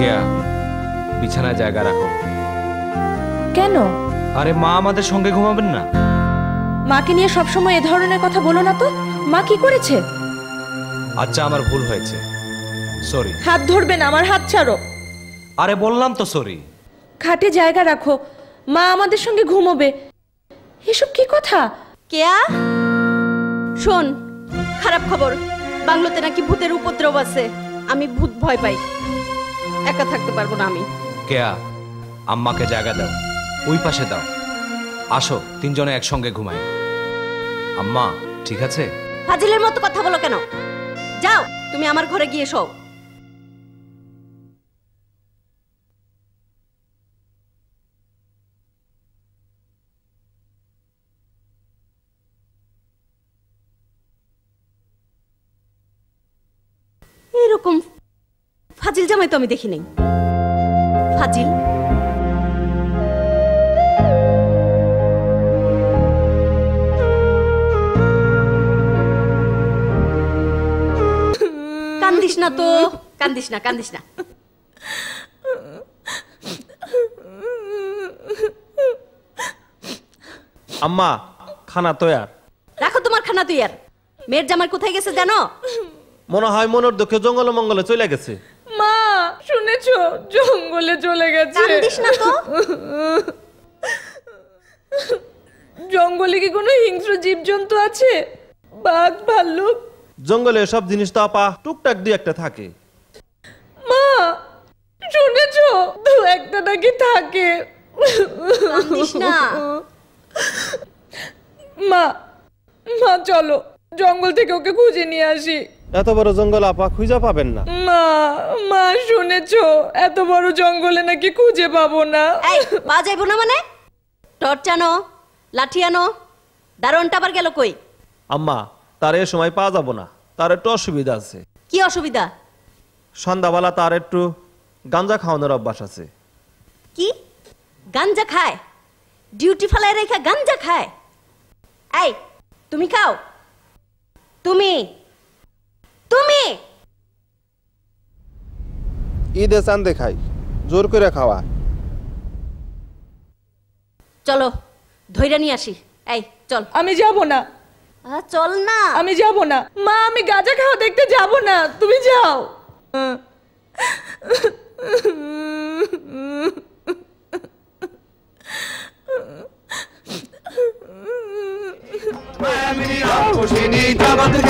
কেয়া বিছানায় জায়গা রাখো। কেন? আরে মা আমাদের সঙ্গে ঘুমাবেন না। মাকে নিয়ে সবসময় এ ধরনের কথা বলো না তো। মা কি করেছে? আচ্ছা আমার ভুল হয়েছে। সরি হাত ধরবে না আমার হাত ছাড়ো। আরে বললাম তো সরি খাটে জায়গা রাখো। মা আমাদের সঙ্গে ঘুমোবে। এসব কি কথা? কেয়া? শোন খারাপ খবর। বাংলোতে নাকি ভূতের উপদ্রব আছে। আমি ভূত ভয় পাই। একা থাকতে পারব না আমি। কেয়া আম্মাকে জায়গা দাও। ওই পাশে দাও। আসো তিনজনে একসঙ্গে ঘুমাই। আম্মা ঠিক আছে? ফাজিলের মতো কথা বলো কেন? যাও তুমি আমার ঘরে গিয়ে শো এরকম ফাজিল জামাই তো আমি দেখি নাই। ফাজিল। কান্দিস না তো। কান্দিস না কান্দিস না। আম্মা খানা তৈয়ার রাখো তোমার খানা তুই আর মেয়ের জামাই কোথায় গেছে জানো? মনে হয় মনের দুঃখে জঙ্গল মঙ্গলে চলে গেছে। মা জঙ্গলে চলে গেছে। জঙ্গলে কি কোনো হিংস্র জীবজন্তু আছে? বাঘ ভাল্লুক। জঙ্গলে সব জিনিস তো আপা টুকটাক দুই একটা থাকে। মা শুনেছো? দু একটা নাকি থাকে। মা মা চলো। জঙ্গল থেকে ওকে খুঁজে নিয়ে আসি। এত বড় জঙ্গল আপা খুঁজে পাবেন না। মা মা শুনেছো? এত বড় জঙ্গলে নাকি খুঁজে পাবো না? এই পা যাইবো না মানে? টর্চ আনো লাঠি আনো দারোয়ানটা আবার গেল কই? আম্মা তার এ সময় পাওয়া যাব না। তার একটু অসুবিধা আছে। কি অসুবিধা? সন্ধ্যাবেলা তার একটু গাঞ্জা খাওয়ানোর অভ্যাস আছে। কি? গাঞ্জা খায়? ডিউটি ফেলায় রেখা গাঞ্জা খায়? এই তুমি খাও। তুমি তুমি? ঈদে চান্দে খাই জোর করে খাওয়া। চলো ধৈর্য নিয়ে আসি। এই চল। আমি যাব না। চল না। আমি যাব না। মা আমি গাঁজা খাওয়া দেখতে যাব না। তুমি যাও। খেয়েছে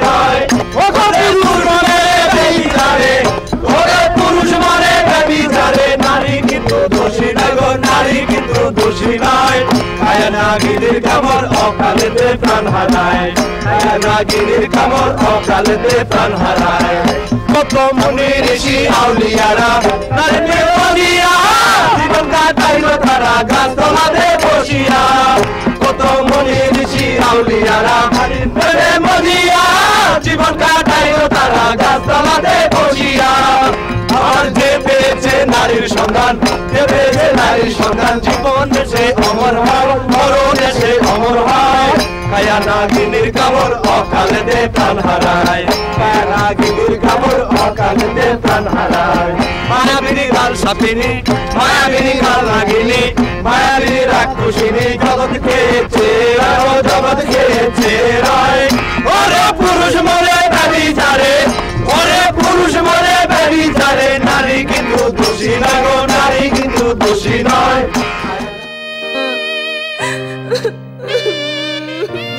অকালেতে প্রাণ হারায়। আয়নাগিরির খবর অকালেতে প্রাণ হারায়। কত মুনি ঋষি, আউলিয়ারা নারী বলিয়া জীবন কাটাইল তারা, গাছ তলাতে বসিয়া। কত মুনি ঋষি, আউলিয়ারা প্রেমে মজিয়া জীবন কাটাইল তারা, গাছ তলাতে বসিয়া। আর যে পেয়েছে নারীর সন্ধান, যে পেয়েছে নারীর সন্ধান কামড় অকালে দে প্রাণ হারায়। কায়া নাগিনীর কামড় অকালে দে প্রাণ হারায়। মায়াবিনী লাল সাথিনী, মায়াবিনী লাল নাগিনী মায়াবিনী রাক্ষসিনী জগৎ খেয়েছে।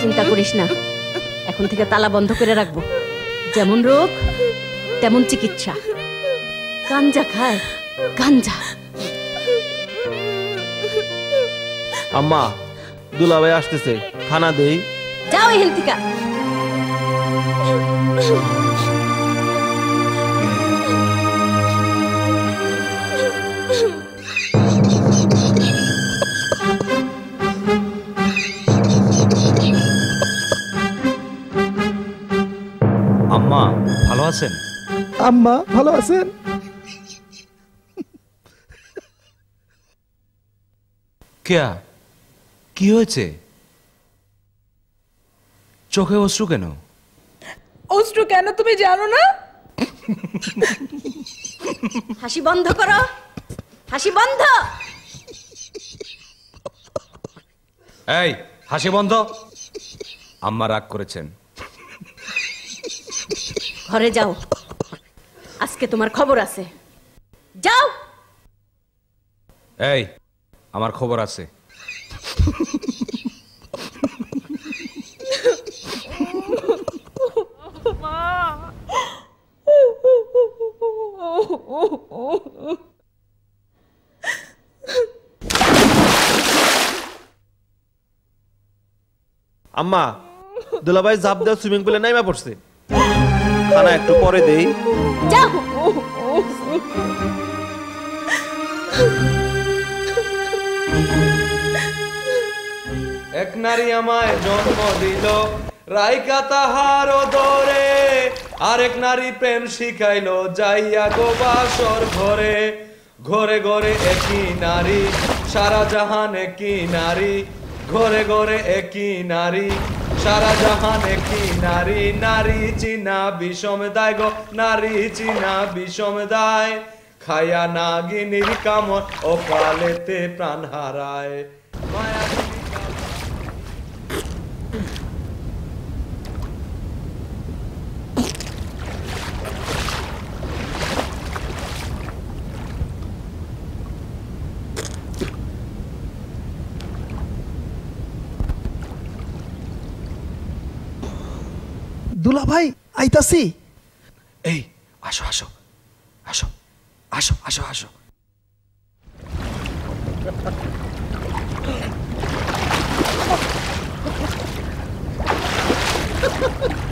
চিন্তা করিস না। এখন থেকে তালা বন্ধ করে রাখব। যেমন রোগ তেমন চিকিৎসা। গাঞ্জা খায় গাঞ্জা। আম্মা দুলাভাই আসতেছে। খানা দেই। যাও এখান থেকে। আছেন? আম্মা ভালো আছেন? কেয়া কি হয়েছে? চোখে অশ্রু কেন? অশ্রু কেন তুমি জানো না? হাসি বন্ধ করো। হাসি বন্ধ। এই হাসি বন্ধ। আম্মা রাগ করেছেন। ঘরে যাও। আজকে তোমার খবর আছে। যাও। এই আমার খবর আছে। আম্মা দুলাভাই জাপ দেওয়া সুইমিং পুলে নাইমা পড়ছে। খানা একটু পরে দেই। যাও। এক নারী আমায় জন্ম দিল রাইকা তাহার দরে। আরেক নারী প্রেম শিখাইলো যাইয়া গো বাসর ঘরে। ঘরে ঘরে একই নারী সারা জাহান একই নারী। ঘরে ঘরে একই নারী সারা জাহান একটি নারী নারী চিনা বিষম দায় গো, নারী চিনা বিষম দায় খায়া নাগিনীর কামন ও কালেতে প্রাণ হারায়। Fala, vai, aí tá assim. Ei, acho, acho, acho, acho, acho, acho. Ha